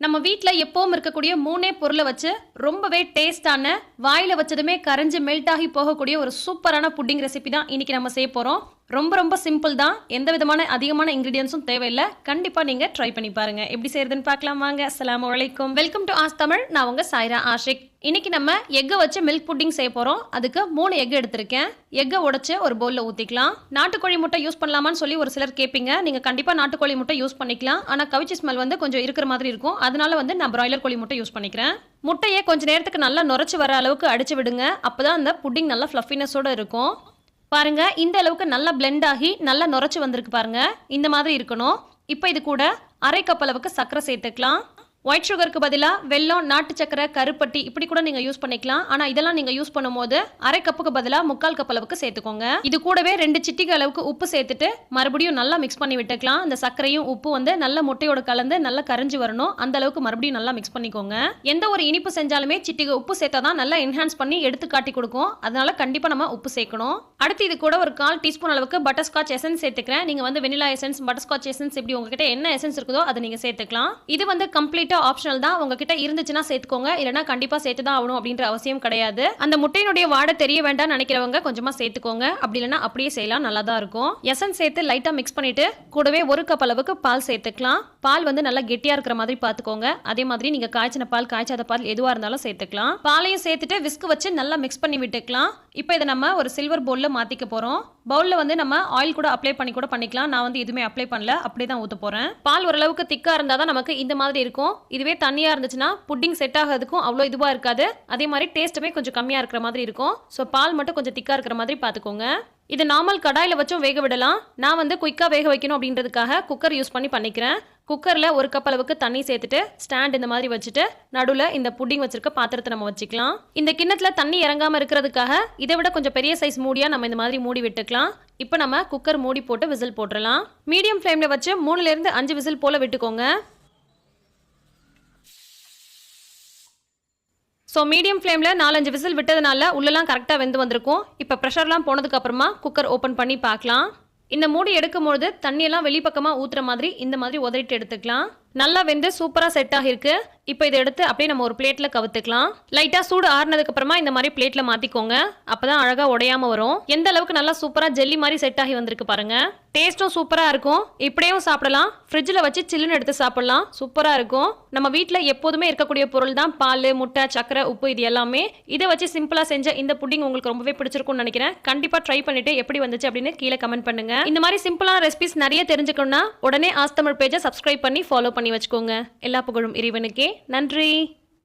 நம்ம வீட்டில் எப்பவும் இருக்கக்கூடிய மூணே பொருளை வச்சு ரொம்பவே டேஸ்டான வாயில் வச்சதுமே கரைஞ்சு மெல்ட் ஆகி போகக்கூடிய ஒரு சூப்பரான புட்டிங் ரெசிபி தான் இன்னைக்கு நம்ம செய்ய போகிறோம் ரொம்ப ரொம்ப சிம்பிள் தான். எந்த விதமான அதிகமான இன்கிரீடியன்ஸும் தேவையில்லை. கண்டிப்பாக நீங்கள் ட்ரை பண்ணி பாருங்க. எப்படி செய்யறதுன்னு பார்க்கலாம் வாங்க. அஸ்லாம் அலைக்கும். வெல்கம் டு ஆஸ் தமிழ் நான் உங்க சாய்ரா ஆஷிக். இன்னைக்கு நம்ம எக்கை வச்சு மில்க் புட்டிங் செய்ய போகிறோம் அதுக்கு மூணு எக் எடுத்திருக்கேன். எக்கை உடைச்சு ஒரு பவுலில் ஊற்றிக்கலாம் நாட்டுக்கோழி முட்டை யூஸ் பண்ணலாமான்னு சொல்லி ஒரு சிலர் கேட்பீங்க நீங்கள் கண்டிப்பாக நாட்டுக்கோழி முட்டை யூஸ் பண்ணிக்கலாம். ஆனால் கவிச்சி ஸ்மெல் வந்து கொஞ்சம் இருக்கிற மாதிரி இருக்கும். அதனால வந்து நான் பிராய்லர் கோழி முட்டை யூஸ் பண்ணிக்கிறேன். முட்டையை கொஞ்ச நேரத்துக்கு நல்லா நுரைச்சி வர அளவுக்கு அடிச்சு விடுங்க. அப்பதான் அந்த புட்டிங் நல்லா ஃப்ளஃபினஸோட இருக்கும். பாருங்க இந்த அளவுக்கு நல்லா பிளெண்ட் ஆகி நல்லா நுரைச்சி வந்திருக்கு பாருங்க. இந்த மாதிரி இருக்கணும். இப்போ இது கூட அரை கப் அளவுக்கு சர்க்கரை சேர்த்துக்கலாம். ஒயிட் சுகருக்கு பதிலாக வெள்ளம் நாட்டு சக்கரை கருப்பட்டி இப்படி கூட நீங்கள் யூஸ் பண்ணிக்கலாம். ஆனால் இதெல்லாம் நீங்கள் யூஸ் பண்ணும்போது அரை கப்புக்கு பதிலாக முக்கால் கப் அளவுக்கு சேர்த்துக்கோங்க. இது கூடவே ரெண்டு சிட்டிக்கு அளவுக்கு உப்பு சேர்த்துட்டு மறுபடியும் நல்லா மிக்ஸ் பண்ணி விட்டுக்கலாம். அந்த சர்க்கரையும் உப்பு வந்து நல்ல முட்டையோட கலந்து நல்லா கரைஞ்சி வரணும். அந்த அளவுக்கு மறுபடியும் நல்லா மிக்ஸ் பண்ணிக்கோங்க. எந்த ஒரு இனிப்பு செஞ்சாலுமே சிட்டிகை உப்பு சேர்த்தா தான் நல்லா என்ஹான்ஸ் பண்ணி எடுத்து காட்டி கொடுக்கும். அதனால கண்டிப்பாக நம்ம உப்பு சேர்க்கணும். அடுத்து இது கூட ஒரு கால் டீஸ்பூன் அளவுக்கு பட்டர்ஸ்காட்ச் எசன்ஸ் சேர்த்துக்கிறேன். நீங்கள் வந்து வெனிலா எசன்ஸ் பட்டர்ஸ்காட்ச் எசன்ஸ் இப்படி உங்ககிட்ட என்ன எசன்ஸ் இருக்குதோ அதை நீங்கள் சேர்த்துக்கலாம். இது வந்து கம்ப்ளீட்டாக ஆப்ஷனல் தான். உங்ககிட்ட இருந்துச்சுன்னா சேர்த்துக்கோங்க. இல்லைனா கண்டிப்பாக சேர்த்து தான் ஆகணும் அப்படின்ற அவசியம் கிடையாது. அந்த முட்டையினுடைய வாடை தெரிய வேண்டாம்னு நினைக்கிறவங்க கொஞ்சமாக சேர்த்துக்கோங்க. அப்படி இல்லைனா அப்படியே செய்யலாம். நல்லா தான் இருக்கும். எசன் சேர்த்து லைட்டாக மிக்ஸ் பண்ணிட்டு கூடவே ஒரு கப் அளவுக்கு பால் சேர்த்துக்கலாம். பால் வந்து நல்லா கெட்டியாக இருக்கிற மாதிரி பார்த்துக்கோங்க அதே மாதிரி நீங்கள் காய்ச்சின பால் காய்ச்சாத பால் எதுவாக இருந்தாலும் சேர்த்துக்கலாம். பாலையும் சேர்த்துட்டு விஸ்க் வச்சு நல்லா மிக்ஸ் பண்ணி விட்டுக்கலாம். இப்போ இதை நம்ம ஒரு சில்வர் பவுலில் மாற்றிக்க போகிறோம் பவுலில் வந்து நம்ம ஆயில் கூட அப்ளை பண்ணி கூட பண்ணிக்கலாம். நான் வந்து எதுவுமே அப்ளை பண்ணல. அப்படியே தான் ஊற்ற போகிறேன் பால் ஓரளவுக்கு திக்காக இருந்தால் தான் நமக்கு இந்த மாதிரி இருக்கும். இதுவே தண்ணியாக இருந்துச்சுன்னா புட்டிங் செட் ஆகிறதுக்கும் அவ்வளோ இதுவாக இருக்காது. அதே மாதிரி டேஸ்ட்டுமே கொஞ்சம் கம்மியாக இருக்கிற மாதிரி இருக்கும். ஸோ பால் மட்டும் கொஞ்சம் திக்காக இருக்கிற மாதிரி பார்த்துக்கோங்க. இது நார்மல் கடாயில் வச்சும் வேக விடலாம். நான் வந்து குயிக்காக வேக வைக்கணும் அப்படின்றதுக்காக குக்கர் யூஸ் பண்ணி பண்ணிக்கிறேன். குக்கரில் ஒரு கப் அளவுக்கு தண்ணி சேர்த்துட்டு ஸ்டாண்ட் இந்த மாதிரி வச்சுட்டு நடுவில் இந்த புட்டிங் வச்சிருக்க பாத்திரத்தை நம்ம வச்சுக்கலாம். இந்த கிண்ணத்தில் தண்ணி இறங்காமல் இருக்கிறதுக்காக இதை விட கொஞ்சம் பெரிய சைஸ் மூடியாக நம்ம இந்த மாதிரி மூடி விட்டுக்கலாம். இப்போ நம்ம குக்கர் மூடி போட்டு விசில் போட்டுடலாம் மீடியம் ஃப்ளேமில் வச்சு மூணுலேருந்து அஞ்சு விசில் போல் விட்டுக்கோங்க. ஸோ மீடியம் ஃப்ளேமில் நாலஞ்சு விசில் விட்டதுனால உள்ளெல்லாம் கரெக்டாக வெந்து வந்திருக்கும். இப்போ ப்ரெஷர்லாம் போனதுக்கப்புறமா குக்கர் ஓப்பன் பண்ணி பார்க்கலாம். இந்த மூடி எடுக்கும்பொழுது தண்ணியெல்லாம் வெளிப்பக்கமாக ஊற்றுற மாதிரி இந்த மாதிரி உதறிட்டு எடுத்துக்கலாம். நல்லா வெந்து சூப்பராக செட் ஆகிருக்கு இப்போ இதை எடுத்து அப்படியே நம்ம ஒரு பிளேட்டில் கவுத்துக்கலாம். லைட்டாக சூடு ஆறுனதுக்கு அப்புறமா இந்த மாதிரி பிளேட்டில் மாற்றிக்கோங்க அப்போ தான் அழகாக உடையாமல் வரும். எந்த அளவுக்கு நல்லா சூப்பராக ஜெல்லி மாதிரி செட் ஆகி வந்திருக்கு பாருங்க. டேஸ்ட்டும் சூப்பராக இருக்கும். இப்படியும் சாப்பிடலாம். ஃப்ரிட்ஜில் வச்சு சில்லுன்னு எடுத்து சாப்பிடலாம். சூப்பராக இருக்கும். நம்ம வீட்டில் எப்போதுமே இருக்கக்கூடிய பொருள் தான் பால் முட்டை சக்கரை உப்பு இது எல்லாமே. இதை வச்சு சிம்பிளாக செஞ்ச இந்த புட்டிங் உங்களுக்கு ரொம்பவே பிடிச்சிருக்கும்னு நினைக்கிறேன். கண்டிப்பாக ட்ரை பண்ணிட்டு எப்படி வந்துச்சு அப்படின்னு கீழே கமெண்ட் பண்ணுங்க. இந்த மாதிரி சிம்பிளான ரெசிபிஸ் நிறைய தெரிஞ்சுக்கணும்னா உடனே ஆஸ்தமிழ் பேஜை சப்ஸ்கிரைப் பண்ணி ஃபாலோ பண்ணி பண்ணி வச்சுக்கோங்க. எல்லா புகழும் இறைவனுக்கே. நன்றி.